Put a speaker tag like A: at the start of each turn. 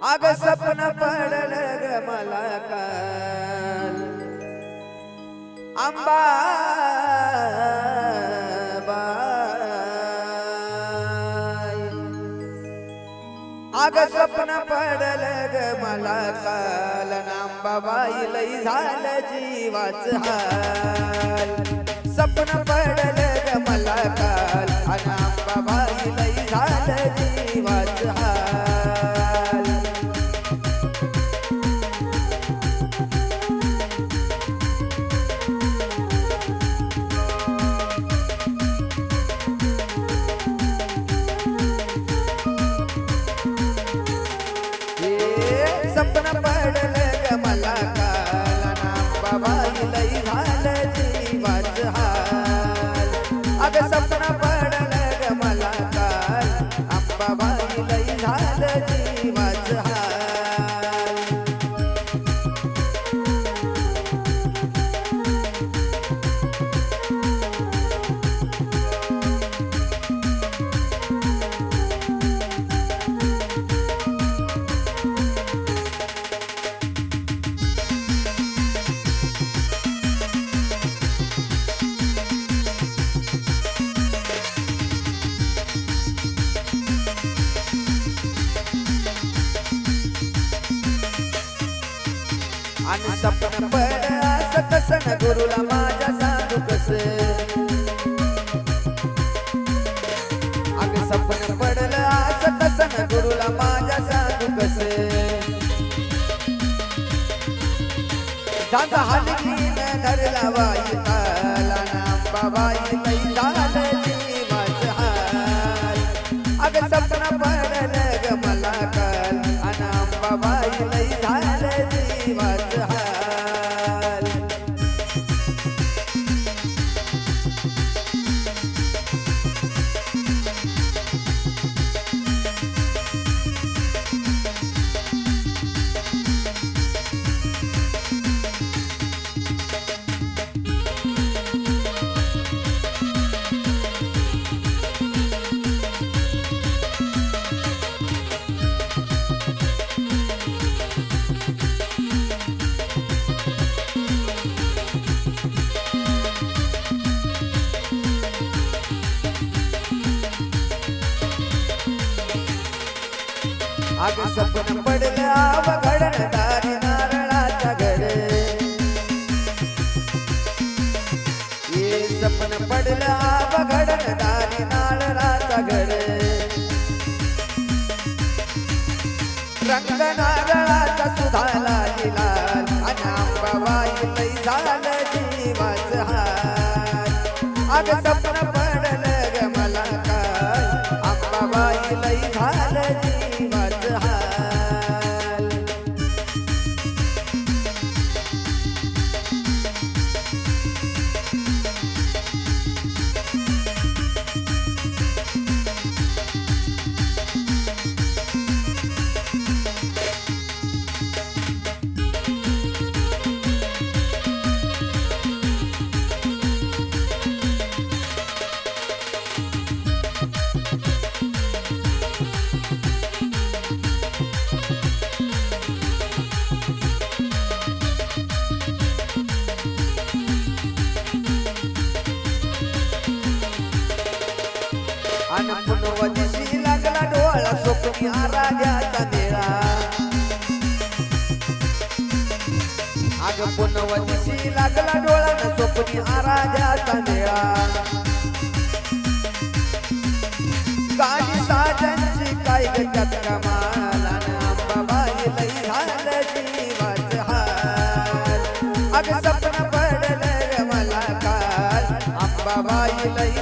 A: अग सपन पडल ग मला काल. आंबा अग सपन पडलं ग मला काल. नांबाबाई लई झालं जीवाच हाल. सपन पडलं आणि सपन पड असं कसं न गुरुला माझ्या सांगू कस? अग सपन पडलं असं कसं न गुरुला माझ्या सांगू कस? झांजा हलकीन धरला वाई ताला नांबा बाई अग सपन पडलं अवघडण दारी नारळाचा घड ये सपन पडलं अवघडण दारी नारळाचा घड रंग नारळाचा सुधाला दिला अनांबाबाई लई झालं जीवाच हाल. अग पुनव दिशी लागला डोळा स्वप्नी आराध्याचा मेळा अग पुनव दिशी लागला डोळा न स्वप्नी आराध्याचा मेळा गाणी साजांची काय ग कमाला अंबाबाई लई झालं जीवाच हाल. अग सपन पडलं मला काल अंबाबाई लई